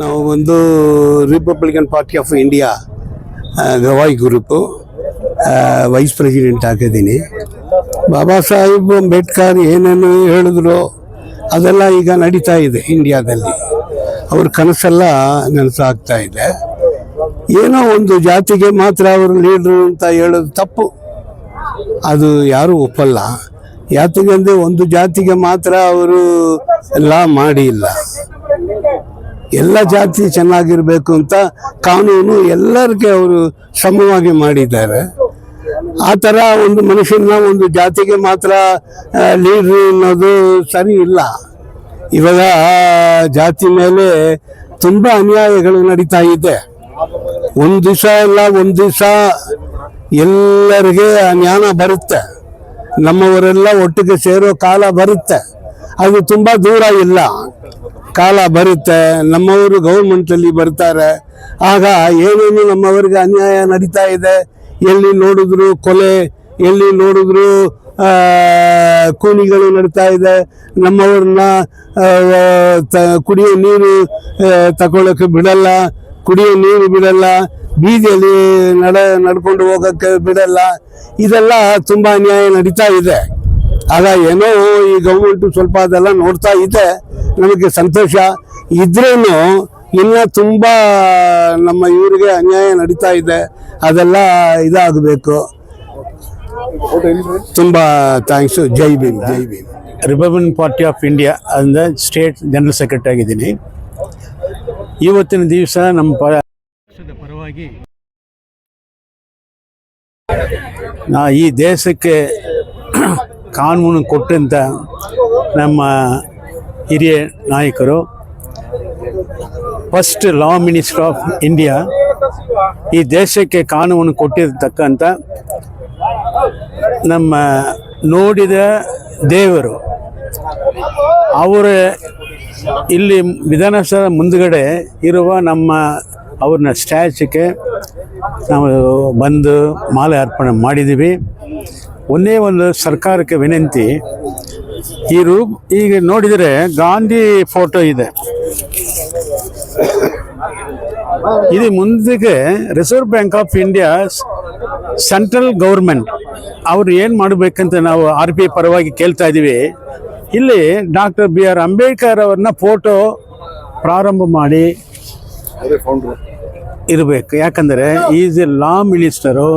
ನಾವು ಒಂದು republican party of India Gavai group vice president ಆಗಿದ್ದೀನಿ. ಬಾಬಾ ಸಾಹೇಬ್ ಅಂಬೇಡ್ಕರ್ ಏನೇನು ಹೇಳಿದ್ರು, ಅದೆಲ್ಲ ಈಗ ನಡೀತಾ ಇದೆ ಇಂಡಿಯಾದಲ್ಲಿ ಅವ್ರ ಕನಸೆಲ್ಲ ನನಸಾಗ್ತಾ ಇದೆ. ಏನೋ ಒಂದು ಜಾತಿಗೆ ಮಾತ್ರ ಅವರು ಲೀಡ್ರು ಅಂತ ಹೇಳೋದು ತಪ್ಪು. ಅದು ಯಾರೂ ಒಪ್ಪಲ್ಲ. ಯಾತಿಗಂದ್ರೆ ಒಂದು ಜಾತಿಗೆ ಮಾತ್ರ ಅವರು ಲಾ ಮಾಡಿಲ್ಲ. ಎಲ್ಲ ಜಾತಿ ಚೆನ್ನಾಗಿರಬೇಕು ಅಂತ ಕಾನೂನು ಎಲ್ಲರಿಗೆ ಅವರು ಸಮವಾಗಿ ಮಾಡಿದ್ದಾರೆ. ಆ ಥರ ಒಂದು ಮನುಷ್ಯನ ಒಂದು ಜಾತಿಗೆ ಮಾತ್ರ ಲೀಡ್ರು ಅನ್ನೋದು ಸರಿ ಇಲ್ಲ. ಇವಾಗ ಜಾತಿ ಮೇಲೆ ತುಂಬ ಅನ್ಯಾಯಗಳು ನಡೀತಾ ಇದೆ. ಒಂದು ದಿವಸ ಇಲ್ಲ, ಒಂದು ದಿವಸ ಎಲ್ಲರಿಗೆ ಜ್ಞಾನ ಬರುತ್ತೆ. ನಮ್ಮವರೆಲ್ಲ ಒಟ್ಟಿಗೆ ಸೇರೋ ಕಾಲ ಬರುತ್ತೆ. ಅದು ತುಂಬ ದೂರ ಇಲ್ಲ. ಕಾಲ ಬರುತ್ತೆ. ನಮ್ಮವರು ಗೌರ್ಮೆಂಟಲ್ಲಿ ಬರ್ತಾರೆ. ಆಗ ಏನೇನು ನಮ್ಮವರಿಗೆ ಅನ್ಯಾಯ ನಡೀತಾ ಇದೆ, ಎಲ್ಲಿ ನೋಡಿದ್ರು ಕೊಲೆ, ಎಲ್ಲಿ ನೋಡಿದ್ರು ಕೂಲಿಗಳು ನಡೀತಾ ಇದೆ. ನಮ್ಮವ್ರನ್ನ ತ- ಕುಡಿಯೋ ನೀರು ತಗೊಳ್ಳೋಕೆ ಬಿಡಲ್ಲ, ಕುಡಿಯೋ ನೀರು ಬಿಡಲ್ಲ, ಬೀದಿಯಲ್ಲಿ ನಡ, ನಡ್ಕೊಂಡು ಹೋಗೋಕ್ಕೆ ಬಿಡಲ್ಲ. ಇದೆಲ್ಲ ತುಂಬ ಅನ್ಯಾಯ ನಡೀತಾ ಇದೆ. ಆಗ ಏನೋ ಈ ಗೌರ್ಮೆಂಟು ಸ್ವಲ್ಪ ಅದೆಲ್ಲ ನೋಡ್ತಾ ಇದೆ. ನಮಗೆ ಸಂತೋಷ. ಇದ್ರೂ ಇನ್ನ ತುಂಬ ನಮ್ಮ ಇವರಿಗೆ ಅನ್ಯಾಯ ನಡೀತಾ ಇದೆ. ಅದೆಲ್ಲ ಇದಾಗಬೇಕು. ತುಂಬ thanks Jai Bhim Jai Bhim. Republic party of India ಅಂದ ಸ್ಟೇಟ್ ಜನರಲ್ ಸೆಕ್ರೆಟರಿ ಆಗಿದ್ದೀನಿ. ಇವತ್ತಿನ ದಿವಸ ನಮ್ಮ ಪಕ್ಷದ ಪರವಾಗಿ ನಾ ಈ ದೇಶಕ್ಕೆ ಕಾನೂನು ಕೊಟ್ಟಂತ ನಮ್ಮ ಹಿರಿಯ ನಾಯಕರು first law minister of India ಈ ದೇಶಕ್ಕೆ ಕಾನೂನು ಕೊಟ್ಟಿರತಕ್ಕಂಥ ನಮ್ಮ ನೋಡಿದ ದೇವರು, ಅವರ ಇಲ್ಲಿ ವಿಧಾನಸೌಧ ಮುಂದುಗಡೆ ಇರುವ ನಮ್ಮ ಅವ್ರನ್ನ ಸ್ಟ್ಯಾಚ್ಯೂಗೆ ನಾವು ಬಂದು ಮಾಲೆ ಅರ್ಪಣೆ ಮಾಡಿದ್ದೀವಿ. ಒಂದೇ ಒಂದು ಸರ್ಕಾರಕ್ಕೆ ವಿನಂತಿ ಈ ರೂಪ್ ಈಗ ನೋಡಿದರೆ ಗಾಂಧಿ ಫೋಟೋ ಇದೆ. ಇದು ಮುಂದಕ್ಕೆ reserve bank of India central government. ಅವ್ರು ಏನು ಮಾಡಬೇಕಂತ ನಾವು ಆರ್ ಬಿ ಐ ಪರವಾಗಿ ಕೇಳ್ತಾ ಇದ್ದೀವಿ ಇಲ್ಲಿ ಡಾಕ್ಟರ್ ಬಿ ಆರ್ ಅಂಬೇಡ್ಕರ್ ಅವ್ರನ್ನ ಫೋಟೋ ಪ್ರಾರಂಭ ಮಾಡಿ ಇರಬೇಕು. ಯಾಕಂದರೆ ಈಸ್ ಎ ಲಾ ಮಿನಿಸ್ಟರು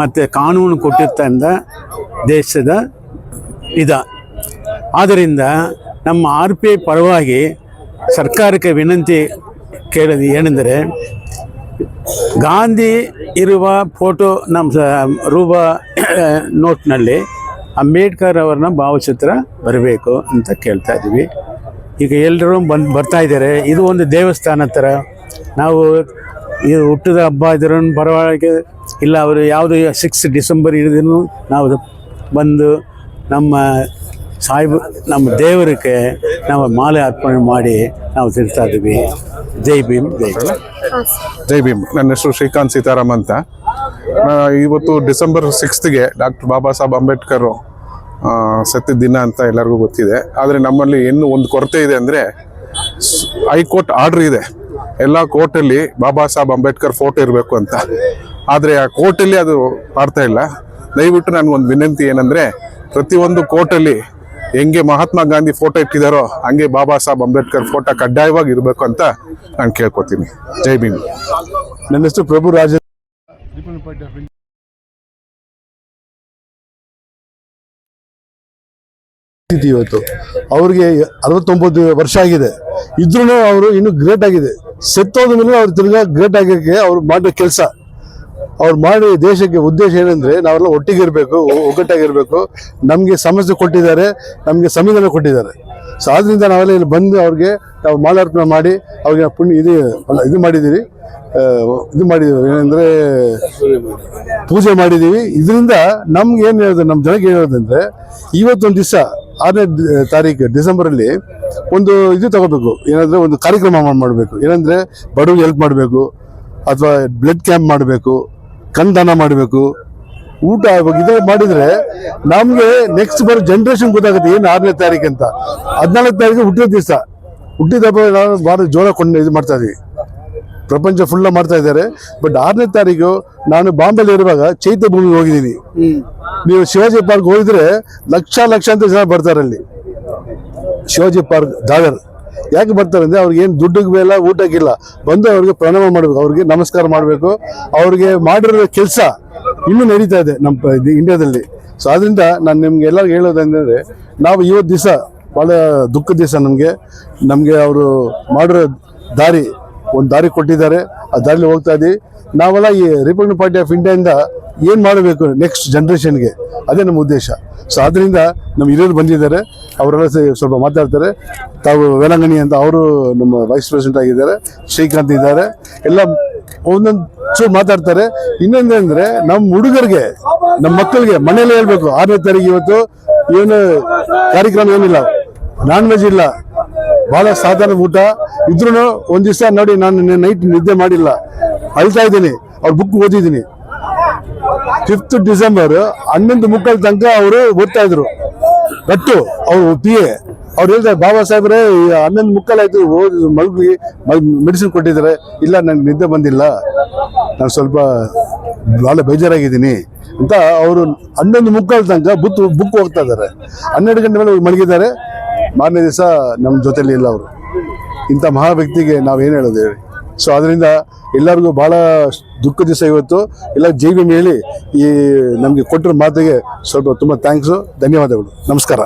ಮತ್ತು ಕಾನೂನು ಕೊಟ್ಟಿರ್ತಂದ ದೇಶದ ಇದ. ಆದ್ದರಿಂದ ನಮ್ಮ ಆರ್ ಪಿ ಐ ಪರವಾಗಿ ಸರ್ಕಾರಕ್ಕೆ ವಿನಂತಿ ಕೇಳೋದು ಏನೆಂದರೆ, ಗಾಂಧಿ ಇರುವ ಫೋಟೋ ನಮ್ಮ ರೂಪ ನೋಟ್ನಲ್ಲಿ ಅಂಬೇಡ್ಕರ್ ಅವ್ರನ್ನ ಭಾವಚಿತ್ರ ಬರಬೇಕು ಅಂತ ಕೇಳ್ತಾ ಇದ್ದೀವಿ. ಈಗ ಎಲ್ಲರೂ ಬಂದು, ಬರ್ತಾ ಇದ್ದಾರೆ. ಇದು ಒಂದು ದೇವಸ್ಥಾನ ಥರ. ನಾವು ಇದು ಹುಟ್ಟಿದ ಹಬ್ಬ ಇದ್ರೂ ಪರವಾಗಿ ಇಲ್ಲ, ಅವರು ಯಾವುದು ಸಿಕ್ಸ್ ಡಿಸೆಂಬರ್ ಇರೋದನ್ನು ನಾವು ಬಂದು ನಮ್ಮ ಸಾಯಿಬ್ ನಮ್ಮ ದೇವರಿಗೆ ನಾವು ಮಾಲೆ ಅರ್ಪಣೆ ಮಾಡಿ ನಾವು ತಿರ್ತಾ ಇದ್ದೀವಿ. ಜೈ ಭೀಮ್ ಜೈ ಭೀಮ್ ಜೈ ಭೀಮ್. ನನ್ನ ಹೆಸರು ಶ್ರೀಕಾಂತ್ ಸೀತಾರಾಮ್ ಅಂತ. ಇವತ್ತು ಡಿಸೆಂಬರ್ ಸಿಕ್ಸ್ತ್ಗೆ ಡಾಕ್ಟರ್ ಬಾಬಾ ಸಾಹೇಬ್ ಅಂಬೇಡ್ಕರ್ ಸತ್ತಿದ್ದ ಸತ್ತಿದ ದಿನ ಅಂತ ಎಲ್ಲರಿಗೂ ಗೊತ್ತಿದೆ. ಆದರೆ ನಮ್ಮಲ್ಲಿ ಇನ್ನೂ ಒಂದು ಕೊರತೆ ಇದೆ ಅಂದರೆ ಹೈಕೋರ್ಟ್ ಆರ್ಡರ್ ಇದೆ. ಎಲ್ಲ ಕೋರ್ಟಲ್ಲಿ ಬಾಬಾ ಸಾಹೇಬ್ ಅಂಬೇಡ್ಕರ್ ಫೋಟೋ ಇರಬೇಕು ಅಂತ. ಆದರೆ ಆ ಕೋರ್ಟಲ್ಲಿ ಅದು ಮಾಡ್ತಾ ಇಲ್ಲ. ದಯವಿಟ್ಟು ನನಗೊಂದು ವಿನಂತಿ ಏನಂದರೆ, ಪ್ರತಿಯೊಂದು ಕೋರ್ಟಲ್ಲಿ ಹೆಂಗೆ ಮಹಾತ್ಮ ಗಾಂಧಿ ಫೋಟೋ ಇಟ್ಟಿದಾರೋ ಹಂಗೆ ಬಾಬಾ ಸಾಹೇಬ್ ಅಂಬೇಡ್ಕರ್ ಫೋಟೋ ಕಡ್ಡಾಯವಾಗಿ ಇರಬೇಕು ಅಂತ ನಾನು ಕೇಳ್ಕೊತೀನಿ. ಜೈ ಭೀಮ್. ನನ್ನ ಹೆಸರು ಪ್ರಭು ರಾಜ ಇವತ್ತು. ಅವ್ರಿಗೆ ಅರವತ್ತೊಂಬತ್ತು ವರ್ಷ ಆಗಿದೆ. ಇದ್ರೂ ಅವರು ಇನ್ನು ಗ್ರೇಟ್ ಆಗಿದೆ. ಸತ್ತೋದ ಮೇಲೆ ಅವ್ರು ತಿರ್ಗಾ ಗ್ರೇಟ್ ಆಗಕ್ಕೆ ಅವ್ರು ಮಾಡೋ ಕೆಲಸ. ಅವ್ರು ಮಾಡಿ ದೇಶಕ್ಕೆ ಉದ್ದೇಶ ಏನಂದ್ರೆ ನಾವೆಲ್ಲ ಒಟ್ಟಿಗೆ ಇರಬೇಕು ಒಗ್ಗಟ್ಟಾಗಿರ್ಬೇಕು. ನಮಗೆ ಸಮಸ್ಯೆ ಕೊಟ್ಟಿದ್ದಾರೆ, ನಮಗೆ ಸಂವಿಧಾನ ಕೊಟ್ಟಿದ್ದಾರೆ. ಸೊ ಆದ್ರಿಂದ ನಾವೆಲ್ಲ ಇಲ್ಲಿ ಬಂದು ಅವ್ರಿಗೆ ನಾವು ಮಾಲಾರ್ಪಣೆ ಮಾಡಿ ಅವ್ರಿಗೆ ಪುಣ್ಯ ಇದು ಇದು ಮಾಡಿದ್ದೀವಿ. ಇದು ಮಾಡಿದ್ದೀವಿ. ಏನಂದ್ರೆ ಪೂಜೆ ಮಾಡಿದ್ದೀವಿ. ಇದರಿಂದ ನಮ್ಗೆ ಏನು ಹೇಳೋದು ನಮ್ಮ ಜನಕ್ಕೆ ಏನು ಹೇಳೋದಂದ್ರೆ ಇವತ್ತೊಂದು ದಿವಸ ಆರನೇ ತಾರೀಕು ಡಿಸೆಂಬರಲ್ಲಿ ಒಂದು ಇದು ತಗೋಬೇಕು. ಏನಂದ್ರೆ ಒಂದು ಕಾರ್ಯಕ್ರಮ ಮಾಡಬೇಕು. ಏನಂದ್ರೆ ಬಡವ್ರಿಗೆ ಹೆಲ್ಪ್ ಮಾಡಬೇಕು, ಅಥವಾ ಬ್ಲಡ್ ಕ್ಯಾಂಪ್ ಮಾಡಬೇಕು. ಕಣ್ದಾನ ಮಾಡಬೇಕು. ಊಟ ಇದೇ ಮಾಡಿದ್ರೆ ನಮ್ಗೆ ನೆಕ್ಸ್ಟ್ ಬರೋ ಜನರೇಷನ್ ಗೊತ್ತಾಗುತ್ತೆ ಏನು ಆರನೇ ತಾರೀಕು ಅಂತ. ಹದಿನಾಲ್ಕು ತಾರೀಕು ಹುಟ್ಟಿದ ದಿವಸ. ಹುಟ್ಟಿದಬ್ಬ ನಾವು ಭಾರಿ ಜೋರ ಕೊಂಡು ಇದು ಮಾಡ್ತಾ ಇದ್ದೀವಿ ಪ್ರಪಂಚ ಫುಲ್ಲ ಮಾಡ್ತಾ ಇದ್ದಾರೆ. ಬಟ್ ಆರನೇ ತಾರೀಕು ನಾನು ಬಾಂಬೆಲಿ ಇರುವಾಗ ಚೈತ್ಯ ಭೂಮಿಗೆ ಹೋಗಿದ್ದೀನಿ. ನೀವು ಶಿವಾಜಿ ಪಾರ್ಕ್ ಹೋಗಿದ್ರೆ ಲಕ್ಷ ಲಕ್ಷಾಂತರ ಜನ ಬರ್ತಾರೆ ಅಲ್ಲಿ. ಶಿವಾಜಿ ಪಾರ್ಕ್, ದಾದರ್. ಯಾಕೆ ಬರ್ತಾರೆ ಅಂದ್ರೆ ಅವ್ರಿಗೆ ಏನು ದುಡ್ಡಿಗೆ ಬೇಡ ಊಟಕ್ಕಿಲ್ಲ. ಬಂದು ಅವ್ರಿಗೆ ಪ್ರಣಾಮ ಮಾಡಬೇಕು, ಅವ್ರಿಗೆ ನಮಸ್ಕಾರ ಮಾಡಬೇಕು. ಅವ್ರಿಗೆ ಮಾಡಿರೋ ಕೆಲಸ ಇನ್ನೂ ನಡೀತಾ ಇದೆ ನಮ್ಮ ಇಂಡಿಯಾದಲ್ಲಿ. ಸೊ ಅದರಿಂದ ನಾನು ನಿಮ್ಗೆ ಎಲ್ಲರಿಗೂ ಹೇಳೋದಂದ್ರೆ ನಾವು ಇವತ್ತು ದಿವಸ ಭಾಳ ದುಃಖದ ದಿವಸ ನಮಗೆ. ನಮಗೆ ಅವರು ಮಾಡಿರೋ ದಾರಿ, ಒಂದು ದಾರಿ ಕೊಟ್ಟಿದ್ದಾರೆ. ಆ ದಾರಿಲಿ ಹೋಗ್ತಾ ಇದ್ದೀವಿ ನಾವೆಲ್ಲ ಈ ರಿಪಬ್ಲಿಕ್ ಪಾರ್ಟಿ ಆಫ್ ಇಂಡಿಯಾದಿಂದ ಏನು ಮಾಡಬೇಕು ನೆಕ್ಸ್ಟ್ ಜನ್ರೇಷನ್ಗೆ ಅದೇ ನಮ್ಮ ಉದ್ದೇಶ. ಸೊ ಆದ್ದರಿಂದ ನಮ್ಮ ಹಿರಿಯರು ಬಂದಿದ್ದಾರೆ. ಅವರೆಲ್ಲ ಸ್ವಲ್ಪ ಮಾತಾಡ್ತಾರೆ. ತಾವು ವೇಲಂಗಣಿ ಅಂತ ಅವರು ನಮ್ಮ ವೈಸ್ ಪ್ರೆಸಿಡೆಂಟ್ ಆಗಿದ್ದಾರೆ. ಶ್ರೀಕಾಂತ್ ಇದ್ದಾರೆ. ಎಲ್ಲ ಒಂದೊಂದು ಚೂರು ಮಾತಾಡ್ತಾರೆ ಇನ್ನೊಂದೇಂದ್ರೆ ನಮ್ಮ ಹುಡುಗರಿಗೆ, ನಮ್ಮ ಮಕ್ಕಳಿಗೆ ಮನೇಲಿ ಹೇಳ್ಬೇಕು. ಆರನೇ ತಾರೀಕು ಇವತ್ತು ಏನು ಕಾರ್ಯಕ್ರಮ ಏನಿಲ್ಲ. ನಾನ್ ವೆಜ್ ಇಲ್ಲ. ಬಹಳ ಸಾಧಾರಣ ಊಟ. ಇದ್ರೂ ಒಂದ್ ದಿವಸ ನೋಡಿ ನಾನು ನೈಟ್ ನಿದ್ದೆ ಮಾಡಿಲ್ಲ. ಅಳ್ತಾ ಇದ್ದೀನಿ. ಅವ್ರ ಬುಕ್ ಓದಿದ್ದೀನಿ. ಫಿಫ್ತ್ ಡಿಸೆಂಬರ್ ಹನ್ನೊಂದು ಮುಕ್ಕಲ್ ತನಕ ಅವರು ಓದ್ತಾ ಇದ್ರು. ಬಟ್ಟು ಅವ್ರು ಪಿ ಎ ಅವ್ರು ಹೇಳ್ತಾರೆ, ಬಾಬಾ ಸಾಹೇಬ್ರೆ ಹನ್ನೊಂದು ಮುಕ್ಕಲ್ ಆಯ್ತು ಓದಿ ಮಲ್ಗಿ ಮೆಡಿಸಿನ್ ಕೊಟ್ಟಿದ್ದಾರೆ. ಇಲ್ಲ, ನಂಗೆ ನಿದ್ದೆ ಬಂದಿಲ್ಲ. ನಾನು ಸ್ವಲ್ಪ ಭಾಳ ಬೇಜಾರಾಗಿದ್ದೀನಿ. ಅಂತ ಅವರು ಹನ್ನೊಂದು ಮುಕ್ಕಾಲ್ ತನಕ ಬುತ್, ಬುಕ್ ಹೋಗ್ತಾ ಇದ್ದಾರೆ. ಹನ್ನೆರಡು ಗಂಟೆ ಮೇಲೆ ಹೋಗಿ ಮಲಗಿದ್ದಾರೆ. ಮಾರನೇ ದಿವಸ ನಮ್ಮ ಜೊತೆಲಿ ಇಲ್ಲ ಅವರು. ಇಂಥ ಮಹಾ ವ್ಯಕ್ತಿಗೆ ನಾವೇನು ಹೇಳೋದು ಹೇಳಿ? ಸೊ ಅದರಿಂದ ಎಲ್ಲರಿಗೂ ಭಾಳ ದುಃಖ ದಿವಸ ಇವತ್ತು. ಎಲ್ಲ ಜೀವಿ ಹೇಳಿ ಈ ನಮಗೆ ಕೊಟ್ಟಿರೋ ಮಾತಿಗೆ ಸ್ವಲ್ಪ ತುಂಬ ಥ್ಯಾಂಕ್ಸು ಧನ್ಯವಾದಗಳು. ನಮಸ್ಕಾರ.